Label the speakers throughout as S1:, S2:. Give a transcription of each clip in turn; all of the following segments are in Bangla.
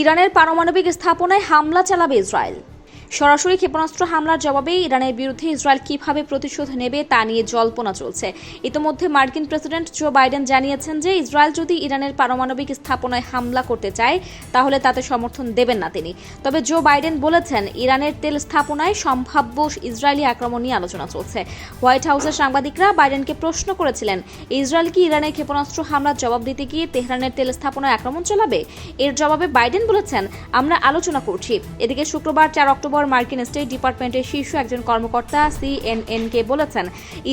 S1: ইরানের পারমাণবিক স্থাপনায় হামলা চালাবে ইসরায়েল সরাসরি ক্ষেপণাস্ত্র হামলার জবাবে ইরানের বিরুদ্ধে ইসরায়েল কিভাবে প্রতিশোধ নেবে তা নিয়ে জল্পনা চলছে ইতোমধ্যে মার্কিন প্রেসিডেন্ট জো বাইডেন জানিয়েছেন যে ইসরায়েল যদি ইরানের পারমাণবিক স্থাপনায় হামলা করতে চায় তাহলে তাতে সমর্থন দেবেন না তিনি তবে জো বাইডেন বলেছেন ইরানের তেল স্থাপনায় সম্ভাব্য ইসরায়েলি আক্রমণ নিয়ে আলোচনা চলছে হোয়াইট হাউসের সাংবাদিকরা বাইডেনকে প্রশ্ন করেছিলেন ইসরায়েল কি ইরানের ক্ষেপণাস্ত্র হামলার জবাব দিতে গিয়ে তেহরানের তেল স্থাপনায় আক্রমণ চালাবে এর জবাবে বাইডেন বলেছেন আমরা আলোচনা করছি এদিকে শুক্রবার চার অক্টোবর পর মার্কিন স্টেট ডিপার্টমেন্টের শীর্ষ একজন কর্মকর্তা কে বলেছেন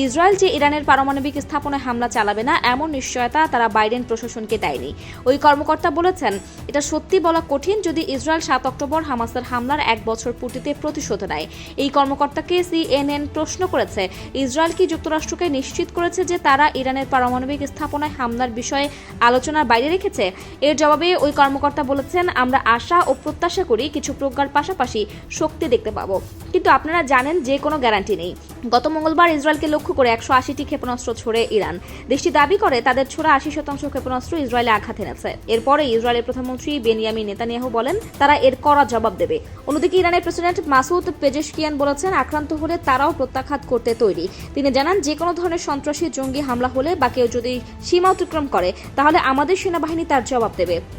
S1: ইসরায়েল যে ইরানের পারমাণবিক স্থাপনে হামলা চালাবে না এমন নিশ্চয়তা তারা বাইডেন প্রশাসনকে দেয়নি ওই কর্মকর্তা বলেছেন এটা সত্যি বলা কঠিন যদি ইসরায়েল সাত অক্টোবর হামাসের হামলার এক বছর পূর্তিতে প্রতিশোধ নেয় এই কর্মকর্তাকে সিএনএন প্রশ্ন করেছে ইসরায়েল কি যুক্তরাষ্ট্রকে নিশ্চিত করেছে যে তারা ইরানের পারমাণবিক স্থাপনায় হামলার বিষয়ে আলোচনার বাইরে রেখেছে এর জবাবে ওই কর্মকর্তা বলেছেন আমরা আশা ও প্রত্যাশা করি কিছু প্রজ্ঞার পাশাপাশি শক্তি চুক্তি দেখতে পাবো কিন্তু আপনারা জানেন যে কোনো গ্যারান্টি নেই গত মঙ্গলবার ইসরায়েলকে লক্ষ্য করে একশো আশিটি ক্ষেপণাস্ত্র ছড়ে ইরান দেশটি দাবি করে তাদের ছোড়া আশি শতাংশ ক্ষেপণাস্ত্র ইসরায়েলে আঘাত এনেছে এরপরে ইসরায়েলের প্রধানমন্ত্রী বেনিয়ামি নেতানিয়াহু বলেন তারা এর কড়া জবাব দেবে অন্যদিকে ইরানের প্রেসিডেন্ট মাসুদ পেজেশকিয়ান বলেছেন আক্রান্ত হলে তারাও প্রত্যাখাত করতে তৈরি তিনি জানান যে কোনো ধরনের সন্ত্রাসী জঙ্গি হামলা হলে বা কেউ যদি সীমা অতিক্রম করে তাহলে আমাদের সেনাবাহিনী তার জবাব দেবে